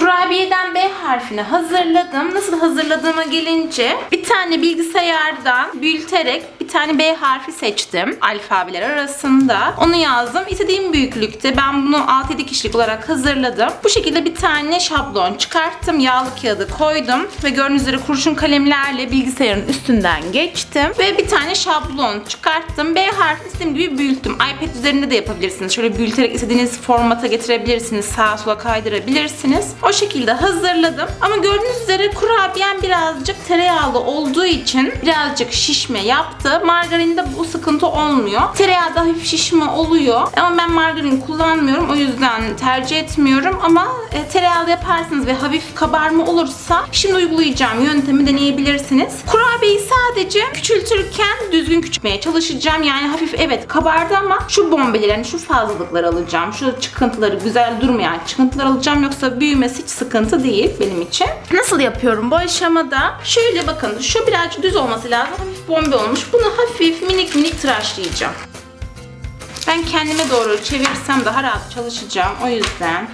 Kurabiyeden B harfini hazırladım. Nasıl hazırladığıma gelince bir tane bilgisayardan büyüterek tane B harfi seçtim alfabeler arasında. Onu yazdım. İstediğim büyüklükte ben bunu 6-7 kişilik olarak hazırladım. Bu şekilde bir tane şablon çıkarttım. Yağlı kağıdı koydum ve gördüğünüz üzere kurşun kalemlerle bilgisayarın üstünden geçtim ve bir tane şablon çıkarttım. B harfini istediğim gibi büyüttüm. iPad üzerinde de yapabilirsiniz. Şöyle büyüterek istediğiniz formata getirebilirsiniz. Sağa sola kaydırabilirsiniz. O şekilde hazırladım. Ama gördüğünüz üzere kurabiyem birazcık tereyağlı olduğu için birazcık şişme yaptı. Margarinde bu sıkıntı olmuyor. Tereyağı da hafif şişme oluyor. Ama ben margarin kullanmıyorum. O yüzden tercih etmiyorum. Ama e, tereyağlı yaparsınız ve hafif kabarma olursa şimdi uygulayacağım yöntemi deneyebilirsiniz. Kurabiyeyi sadece küçültürken düzgün küçültmeye çalışacağım. Yani hafif evet kabardı ama şu bombeleri, yani şu fazlalıkları alacağım. Şu çıkıntıları, güzel durmayan çıkıntılar alacağım. Yoksa büyümesi hiç sıkıntı değil benim için. Nasıl yapıyorum bu aşamada? Şöyle bakın şu birazcık düz olması lazım. Hafif bombe olmuş. Bunu hafif minik minik tıraşlayacağım. Ben kendime doğru çevirsem daha rahat çalışacağım. O yüzden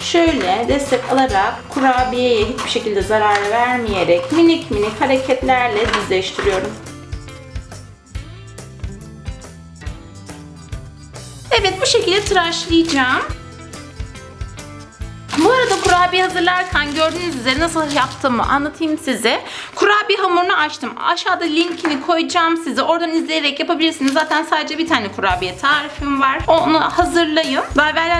şöyle destek alarak kurabiyeye hiçbir şekilde zarar vermeyerek minik minik hareketlerle düzleştiriyorum. Evet bu şekilde tıraşlayacağım. Bu arada kurabiye hazırlarken gördüğünüz üzere nasıl yaptığımı anlatayım size. Kurabiye hamurunu açtım. Aşağıda linkini koyacağım size. Oradan izleyerek yapabilirsiniz. Zaten sadece bir tane kurabiye tarifim var. Onu hazırlayın.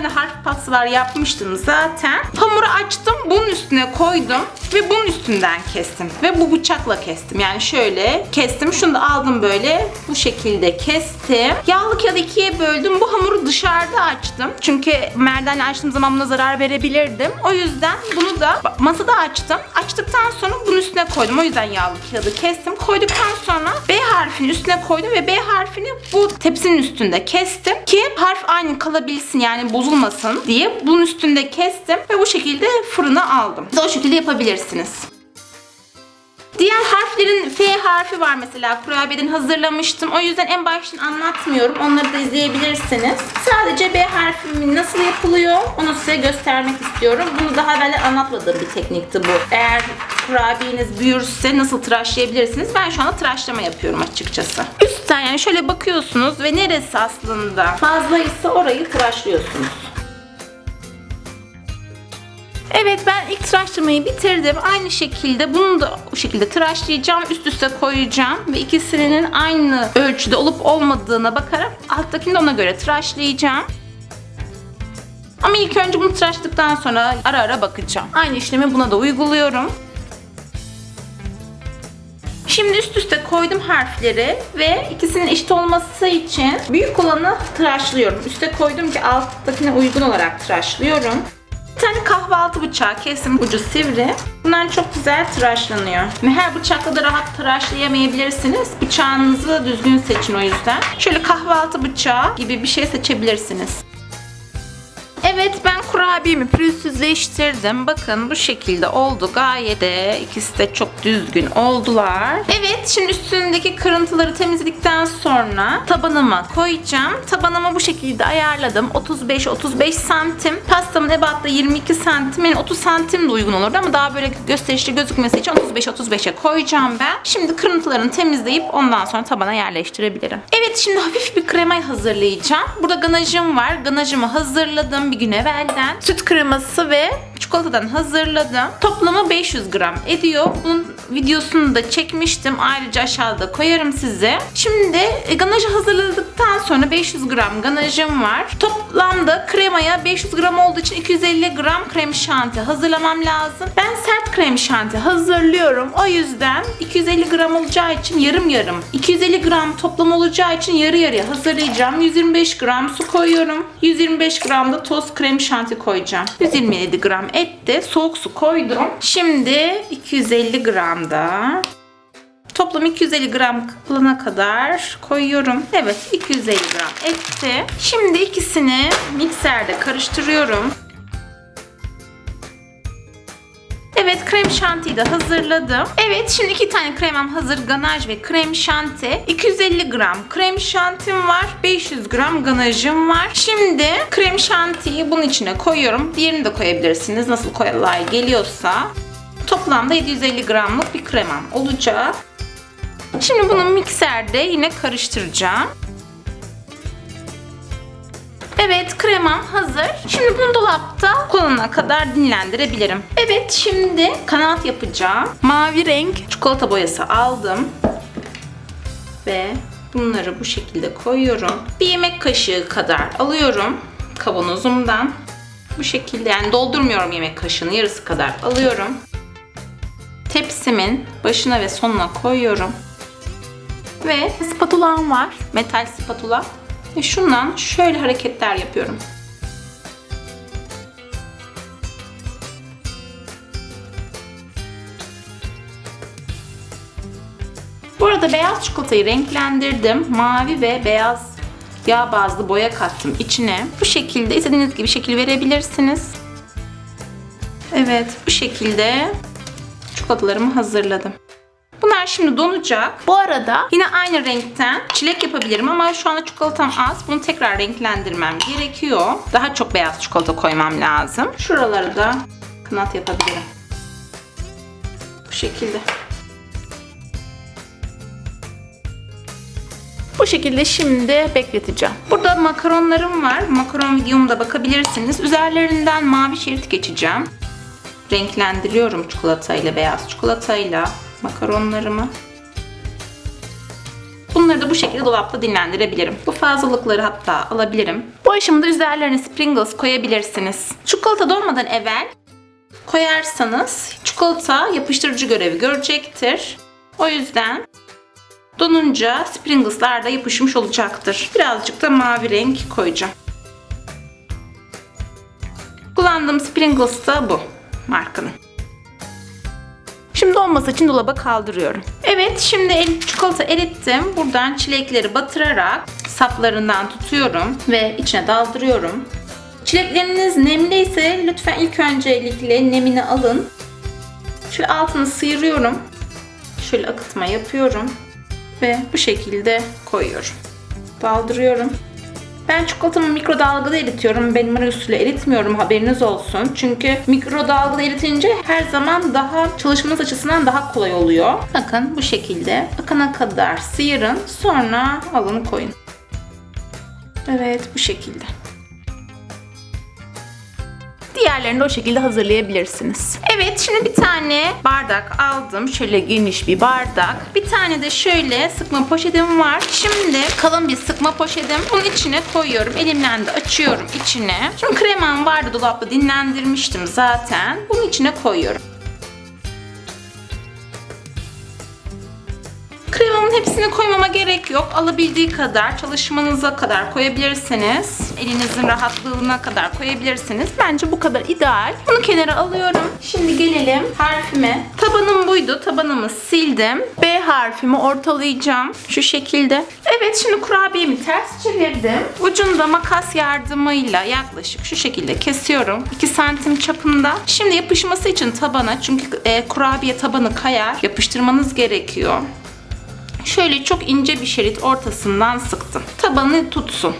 De harf pastalar yapmıştım zaten. Hamuru açtım. Bunun üstüne koydum. Ve bunun üstünden kestim. Ve bu bıçakla kestim. Yani şöyle kestim. Şunu da aldım böyle. Bu şekilde kestim. Yağlı kağıdı ikiye böldüm. Bu hamuru dışarıda açtım. Çünkü merdanle açtığım zaman buna zarar verebilirdim. O yüzden bunu da masada açtım. Açtıktan sonra bunun üstüne koydum. O yüzden yağlı kağıdı kestim. Koyduktan sonra B harfinin üstüne koydum ve B harfini bu tepsinin üstünde kestim ki harf aynı kalabilsin yani bozulmasın diye bunun üstünde kestim ve bu şekilde fırına aldım. Siz o şekilde yapabilirsiniz. Diğer harflerin F harfi var mesela kurabiyeden hazırlamıştım. O yüzden en baştan anlatmıyorum. Onları da izleyebilirsiniz. Sadece B harfimin nasıl yapılıyor onu size göstermek istiyorum. Bunu daha evvel anlatmadığım bir teknikti bu. Eğer kurabiyeniz büyürse nasıl tıraşlayabilirsiniz? Ben şu anda tıraşlama yapıyorum açıkçası. Üstten yani şöyle bakıyorsunuz ve neresi aslında fazlaysa orayı tıraşlıyorsunuz. Evet ben ilk tıraşlamayı bitirdim. Aynı şekilde bunu da o şekilde tıraşlayacağım. Üst üste koyacağım. Ve ikisinin aynı ölçüde olup olmadığına bakarak alttakini de ona göre tıraşlayacağım. Ama ilk önce bunu tıraşladıktan sonra ara ara bakacağım. Aynı işlemi buna da uyguluyorum. Şimdi üst üste koydum harfleri ve ikisinin eşit olması için büyük olanı tıraşlıyorum. Üste koydum ki alttakine uygun olarak tıraşlıyorum. Bir tane kahvaltı bıçağı kesim ucu sivri. Bunlar çok güzel tıraşlanıyor. Her bıçakla da rahat tıraşlayamayabilirsiniz. Bıçağınızı düzgün seçin o yüzden. Şöyle kahvaltı bıçağı gibi bir şey seçebilirsiniz. Kurabiyemi pürüzsüzleştirdim. Bakın bu şekilde oldu. Gayet de ikisi de çok düzgün oldular. Evet şimdi üstündeki kırıntıları temizledikten sonra tabanıma koyacağım. Tabanımı bu şekilde ayarladım. 35-35 santim. Pastamın ebatta 22 santim. Yani 30 santim de uygun olurdu ama daha böyle gösterişli gözükmesi için 35-35'e koyacağım ben. Şimdi kırıntılarını temizleyip ondan sonra tabana yerleştirebilirim. Evet şimdi hafif bir kremayı hazırlayacağım. Burada ganajım var. Ganajımı hazırladım bir gün evvelden. Süt kreması ve çikolatadan hazırladım. Toplamı 500 gram ediyor. Bunun videosunu da çekmiştim. Ayrıca aşağıda koyarım size. Şimdi e, ganajı hazırladıktan sonra 500 gram ganajım var. Toplamda kremaya 500 gram olduğu için 250 gram krem şanti hazırlamam lazım. Ben sert krem şanti hazırlıyorum. O yüzden 250 gram olacağı için yarım yarım. 250 gram toplam olacağı için yarı yarıya hazırlayacağım. 125 gram su koyuyorum. 125 gram da toz krem şanti koyacağım. 127 gram et de soğuk su koydum. Şimdi 250 gram da Toplam 250 gram kıpılana kadar koyuyorum. Evet 250 gram etti. Şimdi ikisini mikserde karıştırıyorum. Evet krem şantiyi de hazırladım. Evet şimdi iki tane kremem hazır. Ganaj ve krem şanti. 250 gram krem şantim var. 500 gram ganajım var. Şimdi krem şantiyi bunun içine koyuyorum. Diğerini de koyabilirsiniz. Nasıl kolay geliyorsa. Toplamda 750 gramlık bir kremam olacak. Şimdi bunu mikserde yine karıştıracağım. Evet kremam hazır. Şimdi bunu dolapta koluna kadar dinlendirebilirim. Evet şimdi kanat yapacağım. Mavi renk çikolata boyası aldım. Ve bunları bu şekilde koyuyorum. Bir yemek kaşığı kadar alıyorum kavanozumdan. Bu şekilde yani doldurmuyorum yemek kaşığının yarısı kadar alıyorum. Tepsimin başına ve sonuna koyuyorum. Ve spatulam var. Metal spatula. Ve şundan şöyle hareketler yapıyorum. Bu arada beyaz çikolatayı renklendirdim. Mavi ve beyaz yağ bazlı boya kattım içine. Bu şekilde istediğiniz gibi şekil verebilirsiniz. Evet bu şekilde çikolatalarımı hazırladım. Bunlar şimdi donacak. Bu arada yine aynı renkten çilek yapabilirim ama şu anda çikolatam az. Bunu tekrar renklendirmem gerekiyor. Daha çok beyaz çikolata koymam lazım. Şuraları da kanat yapabilirim. Bu şekilde. Bu şekilde şimdi bekleteceğim. Burada makaronlarım var. Makaron videomda bakabilirsiniz. Üzerlerinden mavi şerit geçeceğim. Renklendiriyorum çikolatayla, beyaz çikolatayla makaronlarımı. Bunları da bu şekilde dolapta dinlendirebilirim. Bu fazlalıkları hatta alabilirim. Bu aşamada üzerlerine sprinkles koyabilirsiniz. Çikolata donmadan evvel koyarsanız çikolata yapıştırıcı görevi görecektir. O yüzden donunca springleslar da yapışmış olacaktır. Birazcık da mavi renk koyacağım. Kullandığım Springles da bu markanın. Şimdi olması için dolaba kaldırıyorum. Evet şimdi el, çikolata erittim. Buradan çilekleri batırarak saplarından tutuyorum ve içine daldırıyorum. Çilekleriniz nemliyse lütfen ilk öncelikle nemini alın. Şöyle altını sıyırıyorum. Şöyle akıtma yapıyorum. Ve bu şekilde koyuyorum. Daldırıyorum. Ben çikolatamı mikrodalgada eritiyorum. Benmari usulü eritmiyorum haberiniz olsun. Çünkü mikrodalgada eritince her zaman daha çalışmanız açısından daha kolay oluyor. Bakın bu şekilde akana kadar sıyırın. Sonra alın koyun. Evet bu şekilde. Diğerlerini de o şekilde hazırlayabilirsiniz. Evet şimdi bir tane bardak aldım. Şöyle geniş bir bardak. Bir tane de şöyle sıkma poşetim var. Şimdi kalın bir sıkma poşetim. Bunun içine koyuyorum. Elimle de açıyorum içine. Şimdi kremam vardı dolapta dinlendirmiştim zaten. Bunun içine koyuyorum. Kremamın hepsini koymama gerek yok. Alabildiği kadar, çalışmanıza kadar koyabilirsiniz. Elinizin rahatlığına kadar koyabilirsiniz. Bence bu kadar ideal. Bunu kenara alıyorum. Şimdi gelelim harfime. Tabanım buydu. Tabanımı sildim. B harfimi ortalayacağım. Şu şekilde. Evet şimdi kurabiyemi ters çevirdim. Ucunda makas yardımıyla yaklaşık şu şekilde kesiyorum. 2 santim çapında. Şimdi yapışması için tabana çünkü e, kurabiye tabanı kayar. Yapıştırmanız gerekiyor. Şöyle çok ince bir şerit ortasından sıktım. Tabanı tutsun.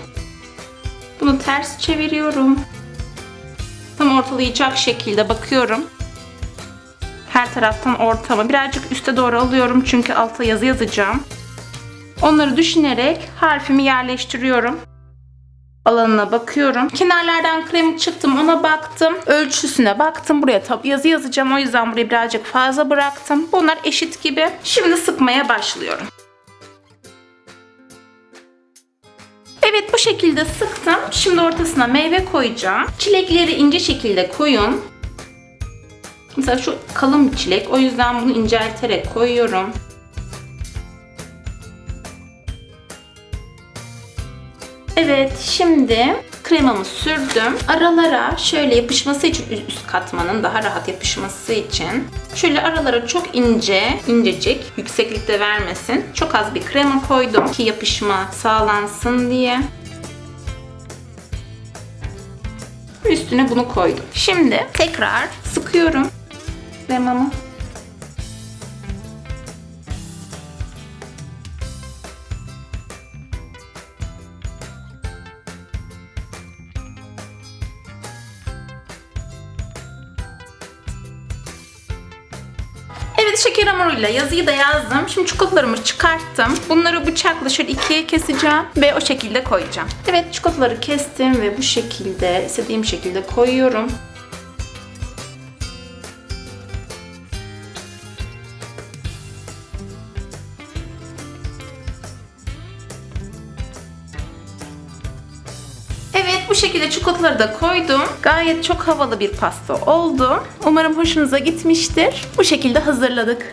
Bunu ters çeviriyorum. Tam ortalayacak şekilde bakıyorum. Her taraftan ortama birazcık üste doğru alıyorum çünkü alta yazı yazacağım. Onları düşünerek harfimi yerleştiriyorum. Alanına bakıyorum. Kenarlardan kremi çıktım ona baktım. Ölçüsüne baktım. Buraya tab yazı yazacağım. O yüzden burayı birazcık fazla bıraktım. Bunlar eşit gibi. Şimdi sıkmaya başlıyorum. Evet bu şekilde sıktım. Şimdi ortasına meyve koyacağım. Çilekleri ince şekilde koyun. Mesela şu kalın bir çilek. O yüzden bunu incelterek koyuyorum. Evet şimdi kremamı sürdüm. Aralara şöyle yapışması için üst katmanın daha rahat yapışması için şöyle aralara çok ince, incecik, yükseklikte vermesin. Çok az bir krema koydum ki yapışma sağlansın diye. Üstüne bunu koydum. Şimdi tekrar sıkıyorum kremamı. Evet şeker hamuruyla yazıyı da yazdım. Şimdi çikolatalarımı çıkarttım. Bunları bıçakla şöyle ikiye keseceğim ve o şekilde koyacağım. Evet çikolataları kestim ve bu şekilde istediğim şekilde koyuyorum. Bu şekilde çikolataları da koydum. Gayet çok havalı bir pasta oldu. Umarım hoşunuza gitmiştir. Bu şekilde hazırladık.